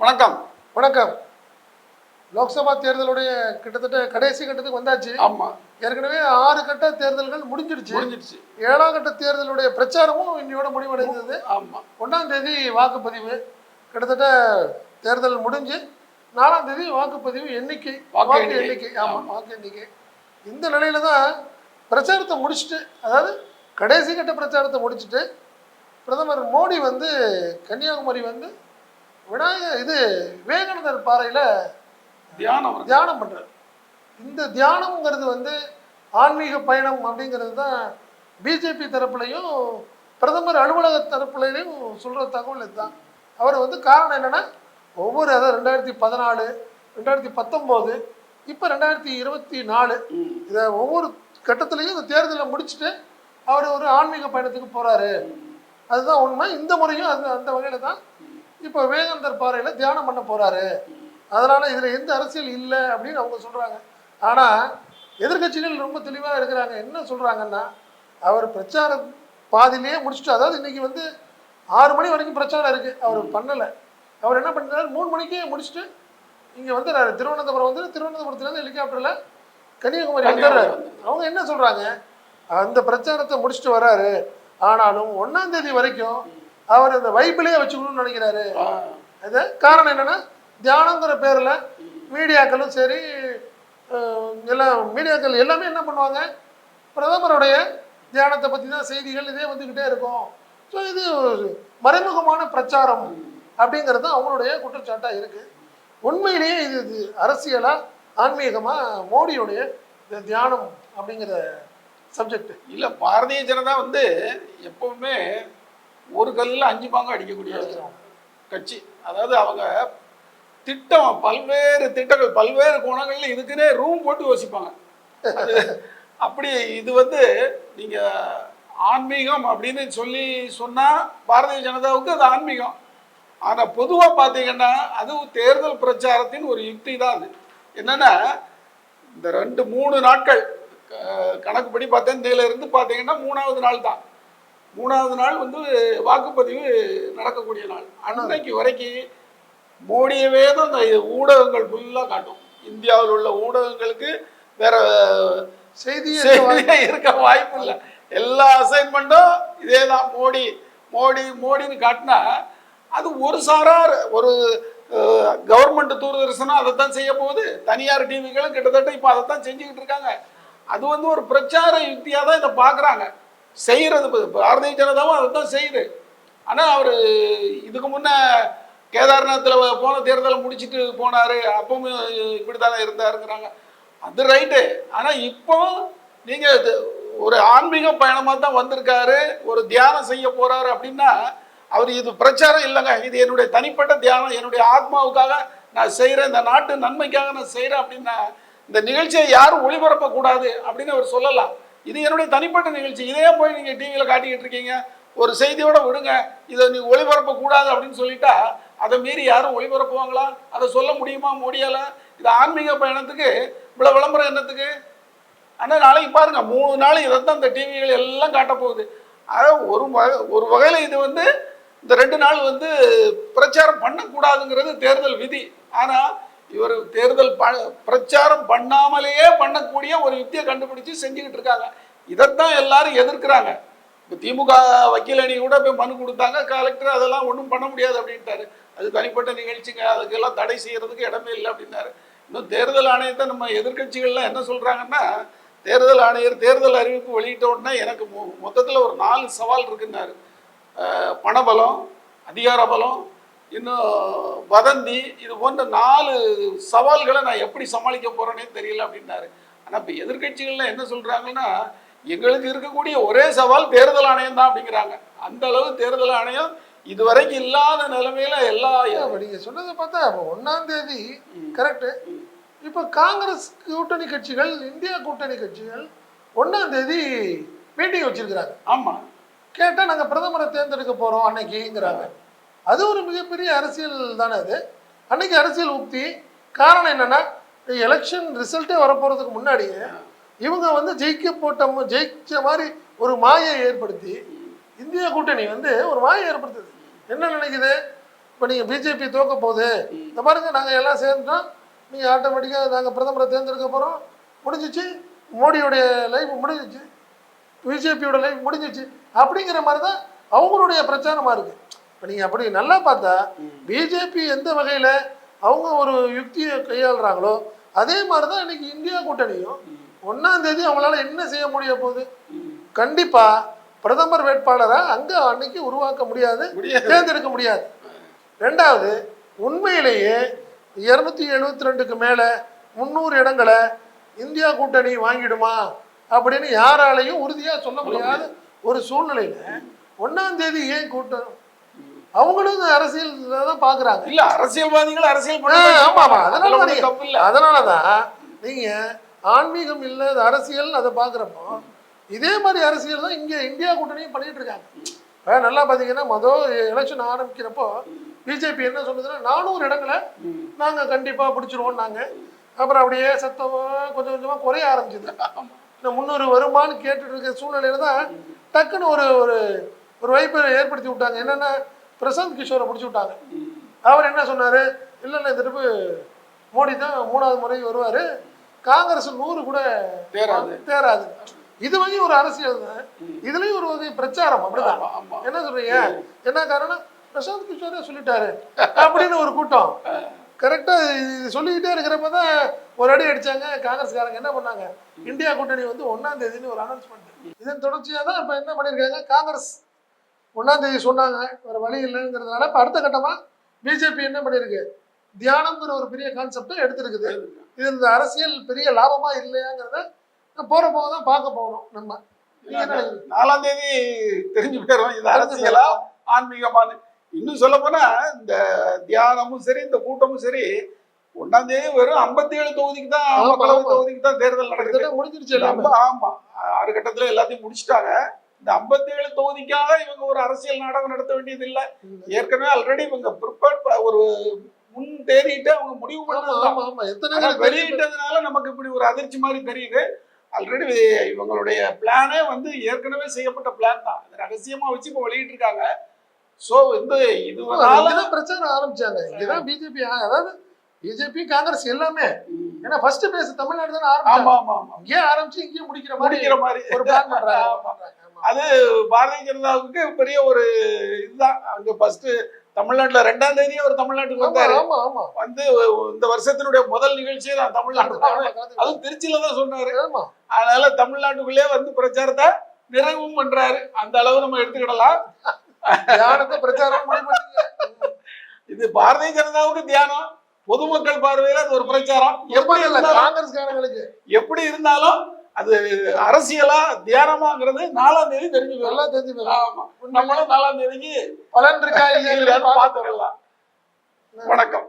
வணக்கம். வணக்கம். லோக்சபா தேர்தலுடைய கிட்டத்தட்ட கடைசி கட்டத்துக்கு வந்தாச்சு. ஆமா. ஏற்கனவே ஆறு கட்ட தேர்தல்கள் முடிஞ்சிடுச்சு. முடிஞ்சிடுச்சு. ஏழாம் கட்ட தேர்தலுடைய பிரச்சாரமும் இன்னையோட முடிவடைந்தது. ஆமா. ஒன்றாம் தேதி வாக்குப்பதிவு. கிட்டத்தட்ட தேர்தல் முடிஞ்சு நாலாம் தேதி வாக்குப்பதிவு எண்ணிக்கை வாக்கு. எண்ணிக்கை. ஆமாம் வாக்கு எண்ணிக்கை. இந்த நிலையில தான் பிரச்சாரத்தை முடிச்சுட்டு அதாவது கடைசி கட்ட பிரச்சாரத்தை முடிச்சுட்டு பிரதமர் மோடி வந்து கன்னியாகுமரி வந்து விநாயகர் இது விவேகானந்தர் பாறையில் தியானம். தியானம் பண்றாரு. இந்த தியானம்ங்கிறது வந்து ஆன்மீக பயணம் அப்படிங்கிறது தான் பிஜேபி தரப்புலையும் பிரதமர் அலுவலக தரப்புலையும் சொல்ற தகவல் இதுதான். அவர் வந்து காரணம் என்னன்னா ஒவ்வொரு அதாவது ரெண்டாயிரத்தி பதினாலு ரெண்டாயிரத்தி பத்தொம்போது இப்போ ரெண்டாயிரத்தி இருபத்தி நாலு. இதை ஒவ்வொரு கட்டத்துலையும் இந்த தேர்தலை முடிச்சுட்டு அவர் ஒரு ஆன்மீக பயணத்துக்கு போறாரு. அதுதான் உண்மை. இந்த முறையும் அது அந்த வகையில தான் இப்போ விவேகானந்தர் பாறையில் தியானம் பண்ண போறாரு. அதனால இதுல எந்த அரசியல் இல்லை அப்படின்னு அவங்க சொல்றாங்க. ஆனா எதிர்க்கட்சிகள் ரொம்ப தெளிவா இருக்கிறாங்க. என்ன சொல்றாங்கன்னா அவர் பிரச்சாரம் பாதியிலேயே முடிச்சுட்டு அதாவது இன்னைக்கு வந்து ஆறு மணி வரைக்கும் பிரச்சாரம் இருக்கு. அவர் பண்ணல. அவர் என்ன பண்றாரு மூணு மணிக்கே முடிச்சுட்டு இங்க வந்து திருவனந்தபுரம் வந்து திருவனந்தபுரத்துல இருந்து ஹெலிகாப்டர்ல கன்னியாகுமரி வந்துடுறாரு அவங்க என்ன சொல்றாங்க? அந்த பிரச்சாரத்தை முடிச்சுட்டு வராரு. ஆனாலும் ஒண்ணாம் தேதி வரைக்கும் அவர் அந்த வைப்பிலேயே வச்சுக்கணும்னு நினைக்கிறாரு. அது காரணம் என்னன்னா தியானங்கிற பேர்ல மீடியாக்களும் சரி அஹ், எல்லாம் மீடியாக்கள் எல்லாமே என்ன பண்ணுவாங்க? பிரதமருடைய தியானத்தை பற்றி தான் செய்திகள் இதே வந்துக்கிட்டே இருக்கும். ஸோ இது மறைமுகமான பிரச்சாரம் அப்படிங்கிறது அவங்களுடைய குற்றச்சாட்டாக இருக்கு. உண்மையிலேயே இது இது அரசியலா ஆன்மீகமா மோடியுடைய இந்த தியானம் அப்படிங்கிற சப்ஜெக்ட். இல்ல பாரதிய ஜனதா வந்து எப்பவுமே ஒரு கல்லில் அஞ்சு பாங்க அடிக்கக்கூடிய கட்சி. அதாவது அவங்க திட்டம் பல்வேறு திட்டங்கள் பல்வேறு கோணங்கள்ல இதுக்குன்னே ரூம் போட்டு யோசிப்பாங்க. அப்படி இது வந்து நீங்க ஆன்மீகம் அப்படின்னு சொல்லி சொன்னா பாரதிய ஜனதாவுக்கு அது ஆன்மீகம். ஆனா பொதுவா பாத்தீங்கன்னா அது தேர்தல் பிரச்சாரத்தின் ஒரு யுக்தி தான் அது. என்னன்னா இந்த ரெண்டு மூணு நாட்கள் கணக்குப்படி பார்த்தேன் இருந்து பார்த்தீங்கன்னா மூணாவது நாள் தான். மூணாவது நாள் வந்து வாக்குப்பதிவு நடக்கக்கூடிய நாள். அன்னைக்கு வரைக்கும் மோடியவே தான் இந்த ஊடகங்கள் ஃபுல்லாக காட்டும். இந்தியாவில் உள்ள ஊடகங்களுக்கு வேற செய்தியே இருக்க வாய்ப்பு இல்லை. எல்லா அசைன்மெண்ட்டும் இதே தான். மோடி மோடி மோடின்னு காட்டினா அது ஒரு சாரார் ஒரு கவர்மெண்ட் தூர்தர்ஷனம் அதை தான் செய்ய போகுது. தனியார் டிவிகளும் கிட்டத்தட்ட இப்போ அதை தான் செஞ்சுக்கிட்டு இருக்காங்க. அது வந்து ஒரு பிரச்சார யுக்தியாக தான் இதை பார்க்குறாங்க செய்கிறது பாரதிய ஜனதாவும் அதை தான் செய்யுது. ஆனால் அவர் இதுக்கு முன்னே கேதார்நாத்தில் போன தேர்தலை முடிச்சுட்டு போனார். அப்பவும் இப்படி தானே இருந்தாருங்கிறாங்க. அது ரைட்டு. ஆனால் இப்போ நீங்கள் ஒரு ஆன்மீக பயணமாக தான் வந்திருக்காரு. ஒரு தியானம் செய்ய போகிறாரு அப்படின்னா அவர் இது பிரச்சாரம் இல்லைங்க. இது என்னுடைய தனிப்பட்ட தியானம். என்னுடைய ஆத்மாவுக்காக நான் செய்கிறேன் இந்த நாட்டு நன்மைக்காக நான் செய்கிறேன் அப்படின்னா இந்த நிகழ்ச்சியை யாரும் ஒளிபரப்பக்கூடாது அப்படின்னு அவர் சொல்லலாம். இது என்னுடைய தனிப்பட்ட நிகழ்ச்சி. இதே போய் நீங்கள் டிவியில் காட்டிக்கிட்டு இருக்கீங்க. ஒரு செய்தியோட விடுங்க. இதை நீ ஒளிபரப்பக்கூடாது அப்படின்னு சொல்லிட்டா அதை மீறி யாரும் ஒளிபரப்புவாங்களா? அதை சொல்ல முடியுமா முடியல? இது ஆன்மீக பயணத்துக்கு இவ்வளோ விளம்பரம் என்னத்துக்கு? ஆனால் நாளைக்கு பாருங்கள் மூணு நாள் இதை தான் இந்த டிவிகள் எல்லாம் காட்டப்போகுது போகுது. அதாவது ஒரு வகை ஒரு வகையில் இது வந்து இந்த ரெண்டு நாள் வந்து பிரச்சாரம் பண்ணக்கூடாதுங்கிறது தேர்தல் விதி. ஆனால் இவர் தேர்தல் ப பிரச்சாரம் பண்ணாமலேயே பண்ணக்கூடிய ஒரு யுக்தியை கண்டுபிடிச்சு செஞ்சுக்கிட்டு இருக்காங்க. இதைத்தான் எல்லாரும் எதிர்க்கிறாங்க. இப்போ திமுக வக்கீல் அணி கூட போய் மனு கொடுத்தாங்க. கலெக்டர் அதெல்லாம் ஒன்றும் பண்ண முடியாது அப்படின்ட்டாரு. அது தனிப்பட்ட நிகழ்ச்சிங்க. அதுக்கெல்லாம் தடை செய்யறதுக்கு இடமே இல்லை அப்படின்னாரு. இன்னும் தேர்தல் ஆணையத்தை நம்ம எதிர்க்கட்சிகள்லாம் என்ன சொல்கிறாங்கன்னா தேர்தல் ஆணையர் தேர்தல் அறிவிப்பு வெளியிட்ட உடனே எனக்கு மொ- ஒரு நாலு சவால் இருக்குன்னாரு. பணபலம் அதிகார பலம் இன்னும் வதந்தி இது போன்ற நாலு சவால்களை நான் எப்படி சமாளிக்க போறேனே தெரியல அப்படின்னாரு. ஆனா இப்ப எதிர்க்கட்சிகள்லாம் என்ன சொல்றாங்கன்னா எங்களுக்கு இருக்கக்கூடிய ஒரே சவால் தேர்தல் ஆணையம் தான் அப்படிங்கிறாங்க. அந்த அளவு தேர்தல் ஆணையம் இதுவரைக்கும் இல்லாத நிலைமையில எல்லா நீங்க சொன்னதை பார்த்தா அப்ப ஒண்ணாம் தேதி கரெக்ட் இப்ப காங்கிரஸ் கூட்டணி கட்சிகள் இந்தியா கூட்டணி கட்சிகள் ஒண்ணாம் தேதி மீட்டிங் வச்சிருக்கிறாங்க. ஆமா. கேட்டா நாங்க பிரதமரை தேர்ந்தெடுக்க போறோம் அன்னைக்குங்கிறாங்க. அது ஒரு மிகப்பெரிய அரசியல் தானே அது? அன்னைக்கு அரசியல் உக்தி. காரணம் என்னன்னா எலெக்ஷன் ரிசல்ட்டே வரப்போகிறதுக்கு முன்னாடியே இவங்க வந்து ஜெயிக்க போட்ட ஜெயிச்ச மாதிரி ஒரு மாயை ஏற்படுத்தி இந்திய கூட்டணி வந்து ஒரு மாயை ஏற்படுத்துது. என்ன நினைக்குது? இப்போ நீங்கள் பிஜேபி தோக்க போகுது. இந்த பாருங்க நாங்கள் எல்லாம் சேர்ந்துட்டோம். நீங்கள் ஆட்டோமேட்டிக்காக நாங்கள் பிரதமரை தேர்ந்தெடுக்க போகிறோம் முடிஞ்சிச்சு. மோடியோடைய லைஃப் முடிஞ்சிச்சு. பிஜேபியோட லைஃப் முடிஞ்சிச்சு. அப்படிங்கிற மாதிரி தான் அவங்களுடைய பிரச்சாரமாக இருக்குது இப்போ நீங்கள் அப்படி நல்லா பார்த்தா பிஜேபி எந்த வகையில் அவங்க ஒரு யுக்தியை கையாளுறாங்களோ அதே மாதிரி தான் இன்னைக்கு இந்தியா கூட்டணியும் ஒன்றாம் தேதி அவங்களால என்ன செய்ய முடிய போகுது? கண்டிப்பாக பிரதமர் வேட்பாளரை அங்கே அன்னைக்கு உருவாக்க முடியாது. தேர்ந்தெடுக்க முடியாது. ரெண்டாவது உண்மையிலேயே இருநூத்தி எழுபத்தி ரெண்டுக்கு மேலே முந்நூறு இடங்களை இந்தியா கூட்டணி வாங்கிடுமா அப்படின்னு யாராலையும் உறுதியாக சொல்ல முடியாத ஒரு சூழ்நிலையில ஒன்னாம் தேதி ஏன் கூட்டம் அவங்களும் அரசியல் தான் பார்க்குறாங்க இல்ல அரசியல்வாதிகள் அரசியல் ஆமா அதனால தான் தப்பு இல்ல. நீங்க- அதனால தான் நீங்க ஆன்மீகம் இல்லாத அரசியல் அதை பார்க்குறப்போ இதே மாதிரி அரசியல் தான் இங்க இந்தியா கூட்டணியும் பண்ணிட்டு இருக்காங்க. நல்லா பார்த்தீங்கன்னா மொதல் எலெக்ஷன் ஆரம்பிக்கிறப்போ பிஜேபி என்ன சொல்லுதுன்னா நானூறு இடங்களை நாங்க கண்டிப்பா பிடிச்சிருவோம் நாங்க அப்புறம் அப்படியே சத்தமா கொஞ்சம் கொஞ்சமா குறைய ஆரம்பிச்சது. இந்த முந்நூறு வருமான்னு கேட்டுட்டு இருக்க சூழ்நிலையில தான் டக்குன்னு ஒரு ஒரு ஒரு வாய்ப்பை ஏற்படுத்தி விட்டாங்க. என்னன்னா பிரசாந்த் கிஷோரை பிடிச்சி விட்டாங்க. அவர் என்ன சொன்னாரு? இல்ல இல்ல இந்த ட்ரிப்பு மோடி தான் மூணாவது முறை வருவாரு. காங்கிரஸ் நூறு கூட தேராது. தேராது. இது வகை ஒரு அரசியல் தான்? இதுலயும் ஒரு வகை பிரச்சாரம் அப்படிதான். என்ன சொல்றீங்க? என்ன காரணம்? பிரசாந்த் கிஷோரே சொல்லிட்டாரு. அப்படின்னு ஒரு கூட்டம். கரெக்டா சொல்லிக்கிட்டே இருக்கிறப்ப தான் ஒரு அடி அடிச்சாங்க. காங்கிரஸ்காரங்க என்ன பண்ணாங்க? இந்தியா கூட்டணி வந்து ஒன்னாம் தேதின்னு ஒரு அனௌன்ஸ்மெண்ட் இதன் தொடர்ச்சியா தான் இப்ப என்ன பண்ணிருக்காங்க காங்கிரஸ் ஒன்னாம் தேதி சொன்னாங்க வேற வழி இல்லைங்கிறதுனால இப்ப அடுத்த கட்டமா பிஜேபி என்ன பண்ணிருக்கு? தியானம்ங்கிற ஒரு பெரிய கான்செப்டை எடுத்திருக்குது. இது இந்த அரசியல் பெரிய லாபமா இல்லையாங்கிறத போற போக தான் பார்க்க போகணும் நம்ம? நாலாம் தேதி தெரிஞ்சு போயிடும் இது அரசியலா ஆன்மீகமான. இன்னும் சொல்ல போனா இந்த தியானமும் சரி இந்த கூட்டமும் சரி ஒன்னாம் தேதி வெறும் ஐம்பத்தி ஏழு தொகுதிக்கு தான் மக்களவை. தொகுதிக்கு தான் தேர்தல் நடக்குது. முடிஞ்சிருச்சு ஆமா ஆறு கட்டத்துல எல்லாத்தையும் முடிச்சிட்டாங்க. இந்த 57 ஏழு தொகுதிக்காக இவங்க ஒரு அரசியல் நாடகம் நடத்த வேண்டியது இல்ல ஏற்கனவே ஆல்ரெடி இவங்க ப்ரிப்பேர் ஒரு முன் தேதிட்டு அவங்க முடிவு பண்ணலாம் வெளியிட்டதுனால நமக்கு இப்படி ஒரு அதிர்ச்சி மாதிரி தெரியுது. ஆல்ரெடி இவங்களுடைய பிளானே வந்து ஏற்கனவே செய்யப்பட்ட பிளான் தான். ரகசியமா வச்சு இப்போ வெளியிட்டு இருக்காங்க. சோ வந்து இங்கதான் பிரச்சாரம் ஆரம்பிச்சாங்க. இங்கதான் பிஜேபி அதாவது பிஜேபி காங்கிரஸ் எல்லாமே. ஏன்னா ஃபர்ஸ்ட் பேஸ் தமிழ்நாடு தானே ஆமா ஆரம்பிச்சாங்க. ஆமா ஆமா இங்கே ஆரம்பிச்சு இங்கே முடிக்கிற மாதிரி முடிக்கிற மாதிரி. ஒரு பிளான் பண்றாங்க. அது பாரதிய ஜனதாவுக்கு பெரிய ஒரு இதுதான். அங்க ஃபர்ஸ்ட் தமிழ்நாட்டுல ரெண்டாம் தேதியே ஒரு தமிழ்நாட்டுக்கு வந்தாரு. வந்து இந்த வருஷத்தினுடைய முதல் நிகழ்ச்சியே தான். கலந்து- அதுவும் திருச்சியில தான் சொன்னாரு. அதனால தமிழ்நாட்டுக்குள்ளே வந்து பிரச்சாரத்தை நிறைவும் பண்றாரு. அந்த அளவு நம்ம எடுத்துக்கிடலாம். தியானத்தை பிரச்சாரம் இது பாரதிய ஜனதாவுக்கு தியானம். பொதுமக்கள் பார்வையில அது ஒரு பிரச்சாரம். எப்படி காங்கிரஸ்காரங்களுக்கு. எப்படி இருந்தாலும் அது அரசியலா தியானமாங்கிறது நாலாம் தேதி தெரிஞ்சு. நல்லா தெரிஞ்சு. ஆமா. நம்மளும் நாலாம் தேதிக்கு பலன் இருக்கா இல்லையா பார்த்துடலாம். வணக்கம்.